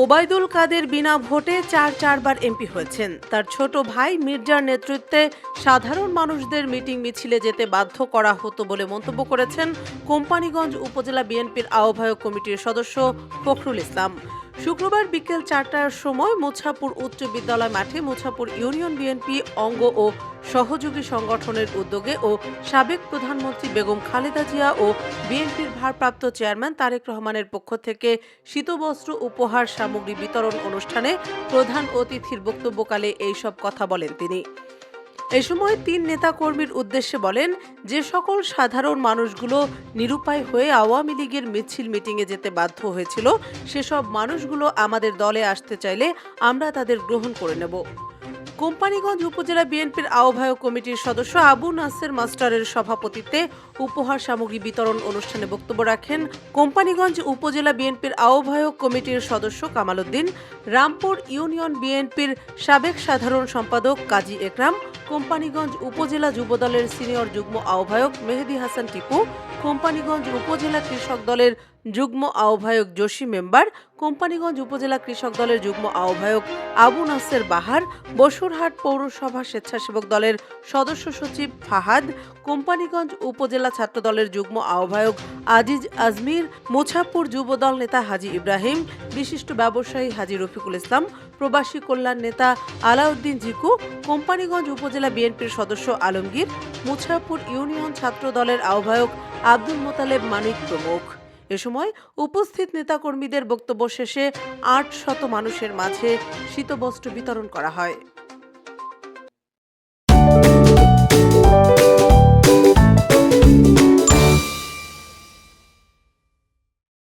ওবায়দুল কাদের বিনা ভোটে চার চারবার এমপি হয়েছেন। তার ছোট ভাই মির্জার নেতৃত্বে সাধারণ মানুষদের মিটিং মিছিলে যেতে বাধ্য করা হতো বলে মন্তব্য করেছেন কোম্পানিগঞ্জ উপজেলা বিএনপির আহ্বায়ক কমিটির সদস্য ফখরুল ইসলাম। শুক্রবার বিকেল চারটার সময় মুছাপুর উচ্চ বিদ্যালয় মাঠে মুছাপুর ইউনিয়ন বিএনপি অঙ্গ ও সহযোগী সংগঠনের উদ্যোগে ও সাবেক প্রধানমন্ত্রী বেগম খালেদা জিয়া ও বিএনপির ভারপ্রাপ্ত চেয়ারম্যান তারেক রহমানের পক্ষ থেকে শীতবস্ত্র উপহার সামগ্রী বিতরণ অনুষ্ঠানে প্রধান অতিথির বক্তব্যকালে এইসব কথা বলেন তিনি। এ সময় তিন নেতা কর্মীর উদ্দেশ্যে বলেন, যে সকল সাধারণ মানুষগুলো নিরুপায় হয়ে আওয়ামী লীগের মিছিল মিটিংয়ে যেতে বাধ্য হয়েছিল, সেসব মানুষগুলো আমাদের দলে আসতে চাইলে আমরা তাদের গ্রহণ করে নেব। কোম্পানীগঞ্জ উপজেলা বিএনপির আহ্বায়ক কমিটির সদস্য আবু নাসের মাস্টারের সভাপতিত্বে উপহার সামগ্রী বিতরণ অনুষ্ঠানে বক্তব্য রাখেন কোম্পানিগঞ্জ উপজেলা বিএনপির আহ্বায়ক কমিটির সদস্য কামাল উদ্দিন রামপুর ইউনিয়ন বিএনপির সাবেক সাধারণ সম্পাদক কাজী একরাম, কোম্পানিগঞ্জ উপজেলা যুবদলের সিনিয়র যুগ্ম আহ্বায়ক মেহেদি হাসান টিপু, কোম্পানীগঞ্জ উপজেলা কৃষক দলের যুগ্ম আহ্বায়ক জসি মেম্বার কোম্পানিগঞ্জ উপজেলা কৃষক দলের যুগ্ম আহ্বায়ক আবু নাসের বাহার, বসুরহাট পৌরসভা স্বেচ্ছাসেবক দলের সদস্য সচিব ফাহাদ, কোম্পানীগঞ্জ উপজেলা ছাত্র দলের যুগ্ম আহ্বায়ক আজিজ আজমির, মুছাপুর যুবদল নেতা হাজি ইব্রাহিম, বিশিষ্ট ব্যবসায়ী হাজি রফিকুল ইসলাম, প্রবাসী কল্যাণ নেতা আলাউদ্দিন জিকু, কোম্পানিগঞ্জ উপজেলা বিএনপির সদস্য আলমগীর, মুছাপুর ইউনিয়ন ছাত্র দলের আহ্বায়ক আব্দুল মোতালেব মানিক প্রমুখ। এ সময় উপস্থিত নেতাকর্মীদের বক্তব্য শেষে আট শত মানুষের মাঝে শীতবস্ত্র বিতরণ করা হয়।